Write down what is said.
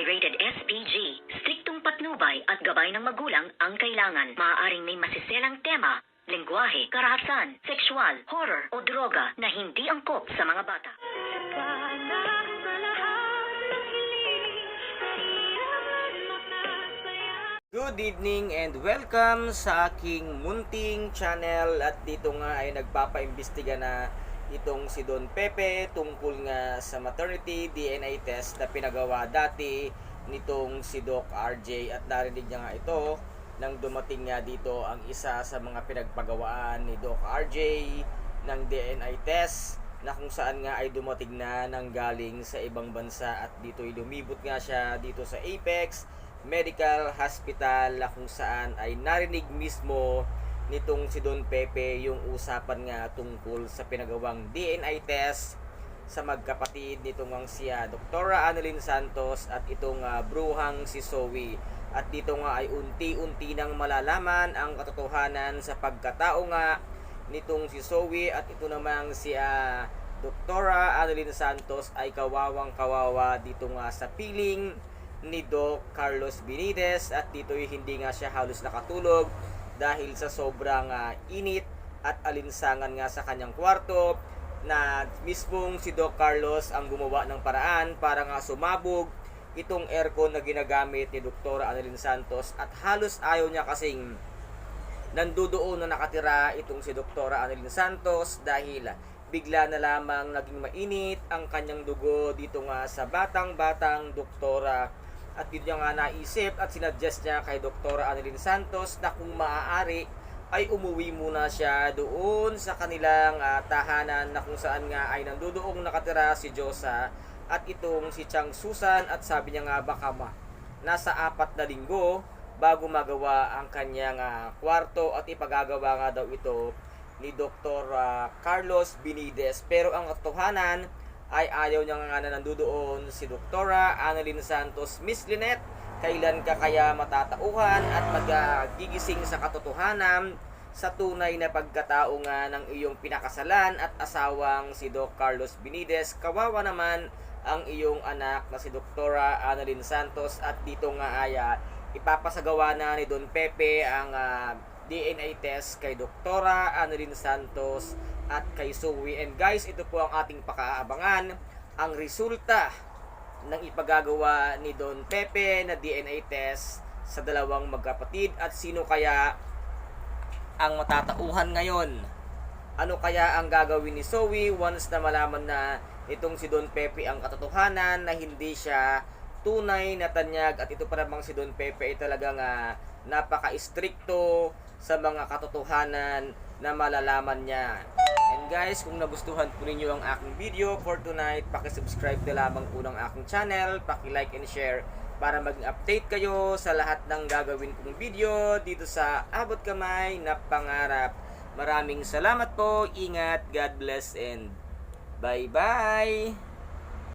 ay rated SPG. Striktong patnubay at gabay ng magulang ang kailangan. Maaaring may masiselang tema, lengguwahe, karahasan, sexual, horror o droga na hindi angkop sa mga bata. Good evening and welcome sa aking munting channel at dito nga ay nagpapaimbestiga na itong si Don Pepe tungkol nga sa maternity DNA test na pinagawa dati nitong si Doc RJ at narinig niya nga ito nang dumating nga dito ang isa sa mga pinagpagawaan ni Doc RJ ng DNA test na kung saan nga ay dumating na nang galing sa ibang bansa. At dito ay lumibot nga siya dito sa Apex Medical Hospital na kung saan ay narinig mismo nitong si Don Pepe yung usapan nga tungkol sa pinagawang DNA test sa magkapatid nitong ang siya Doktora Annalyn Santos at itong ah, bruhang si Zoe. At dito nga ay unti-unti nang malalaman ang katotohanan sa pagkatao nga nitong si Zoe at ito namang si ah, Doktora Annalyn Santos ay kawawang kawawa dito nga sa piling ni Doc Carlos Benitez. At dito'y hindi nga siya halos nakatulog dahil sa sobrang ah, init at alinsangan nga sa kanyang kwarto na mismong si Doc Carlos ang gumawa ng paraan para nga sumabog itong aircon na ginagamit ni Dr. Annalyn Santos at halos ayaw niya kasing nandudoon na nakatira itong si Dr. Annalyn Santos dahil bigla na lamang naging mainit ang kanyang dugo dito nga sa batang-batang doktora at yun niya nga naisip at sinadjust niya kay Dr. Annalyn Santos na kung maaari ay umuwi muna siya doon sa kanilang ah, tahanan na kung saan nga ay nandoon nakatira si Josa at itong si Chang Susan at sabi niya nga baka ma, nasa apat na linggo bago magawa ang kanyang ah, kwarto at ipagagawa nga daw ito ni Dr. ah, Carlos Binides pero ang katotohanan ay ayaw niya nga na nandoon si Doktora Annalyn Santos. Miss Lynette kailan ka kaya matatauhan at magigising sa katotohanan sa tunay na pagkatao nga ng iyong pinakasalan at asawang si Doc Carlos Binides? Kawawa naman ang iyong anak na si Doktora Annalyn Santos. At dito nga ay ah, ipapasagawa na ni Don Pepe ang ah, DNA test kay Doktora Annalyn Santos at kay Zoe. And guys, ito po ang ating pakaabangan. Ang resulta ng ipagagawa ni Don Pepe na DNA test sa dalawang magkapatid at sino kaya ang matatauhan ngayon. Ano kaya ang gagawin ni Zoe once na malaman na itong si Don Pepe ang katotohanan na hindi siya tunay na tanyag at ito pa namang si Don Pepe ay talagang ah, napaka-stricto sa mga katotohanan na malalaman niya. And guys, kung nagustuhan po ninyo ang aking video for tonight, pakisubscribe na lamang po ng aking channel, paki-like and share para maging update kayo sa lahat ng gagawin kong video dito sa Abot Kamay na Pangarap. Maraming salamat po, ingat, God bless, and bye-bye!